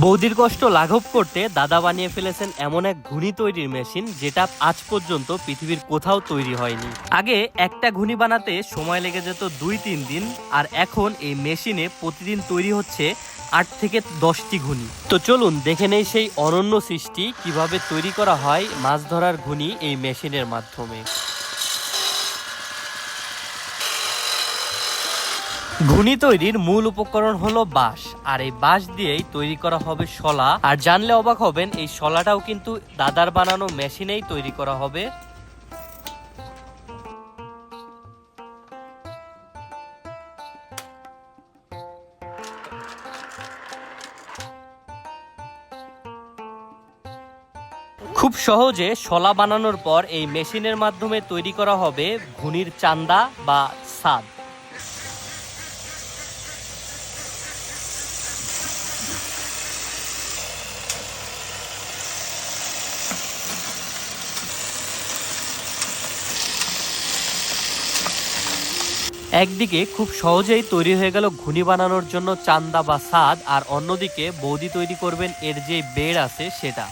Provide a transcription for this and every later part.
বৌদির কষ্ট লাঘব করতে দাদা বানিয়ে ফেলেছেন এমন এক ঘুনি তৈরির মেশিন যেটা আজ পর্যন্ত পৃথিবীর কোথাও তৈরি হয়নি। আগে একটা ঘুনি বানাতে সময় লেগে যেত দুই তিন দিন, আর এখন এই মেশিনে প্রতিদিন তৈরি হচ্ছে আট থেকে দশটি ঘুনি তো চলুন দেখে নেই সেই অনন্য সৃষ্টি কীভাবে তৈরি করা হয় মাছ ধরার ঘুনি এই মেশিনের মাধ্যমে। ঘুনি তৈরির মূল উপকরণ হলো বাঁশ, আর এই বাঁশ দিয়েই তৈরি করা হবে শলা। আর জানলে অবাক হবেন, এই শলাটাও কিন্তু দাদার বানানো মেশিনেই তৈরি করা হবে। খুব সহজে শলা বানানোর পর এই মেশিনের মাধ্যমে তৈরি করা হবে ঘুনির চান্দা বা সাদ। একদিকে খুব সহজেই তৈরি হয়ে গেল ঘুনি বানানোর জন্য চান্দা বা সাদ আর অন্যদিকে বৌদি তৈরি করবেন এর যে বেড় আছে সেটা।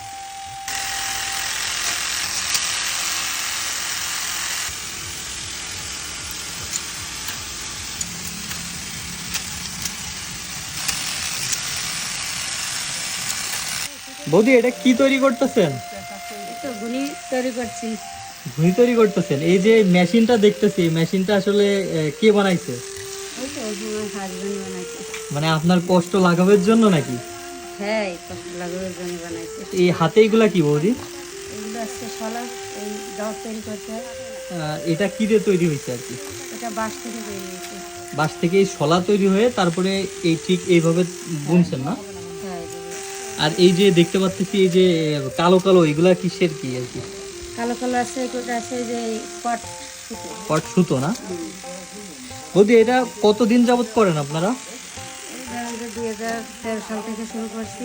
বৌদি এটা কি তৈরি করতেছেন? তো তৈরি করছি। ঘুড়ি তৈরি করতেছেন। এই যে মেশিনটা দেখতেছি মেশিনটা আসলে কে বানাইছে? মানে আপনার কষ্ট লাঘবের জন্য নাকি? হ্যাঁ এই কষ্ট লাগানোর জন্য বানাইছে। এই হাতে এগুলা কি বৌদি? এগুলো হচ্ছে শলা এই দাওয়াত তৈরি করতে এটা কি দিয়ে তৈরি হয়েছে আর কি? এটা বাঁশ থেকে তৈরি হয়েছে। বাঁশ থেকে এই শলা তৈরি হয়ে তারপরে এই ঠিক এইভাবে বুনছেন না? হ্যাঁ আর এই যে দেখতে পাচ্ছি এই যে কালো কালো এগুলা কিসের কি আর কি? কালো কালো আছে এগুলো আছে যে পট পট সুতো। না? বৌদি এটা কতদিন যাবত করেন আপনারা? দুই হাজার তেরো সাল থেকে শুরু করছি।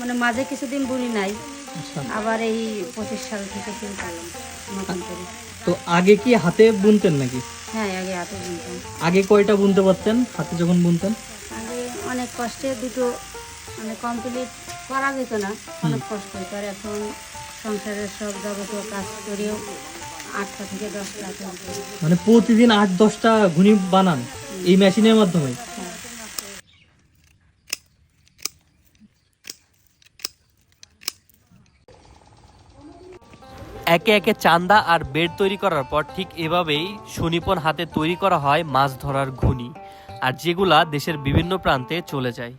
মানে মাঝে কিছুদিন বুনি নাই। আচ্ছা। আবার এই পঁচিশ সাল থেকে শুরু করলাম তো আগে কি হাতে বুনতেন নাকি? হ্যাঁ আগে হাতে বুনতাম। আগে কয়টা বুনতে পারতেন? হাতে যখন বুনতেন? আগে অনেক কষ্টে দুটো মানে কমপ্লিট করা যেত না অনেক কষ্ট আর এখন সংসারের সব যাবতীয় কাজ করেও আটটা থেকে দশটা মানে প্রতিদিন আট দশটা ঘুনি বানান এই মেশিনের মাধ্যমে? একে একে চান্দা আর বেড তৈরি করার পর ঠিক এভাবেই সুনিপন হাতে তৈরি করা হয় মাছ ধরার ঘুনি আর যেগুলা দেশের বিভিন্ন প্রান্তে চলে যায়।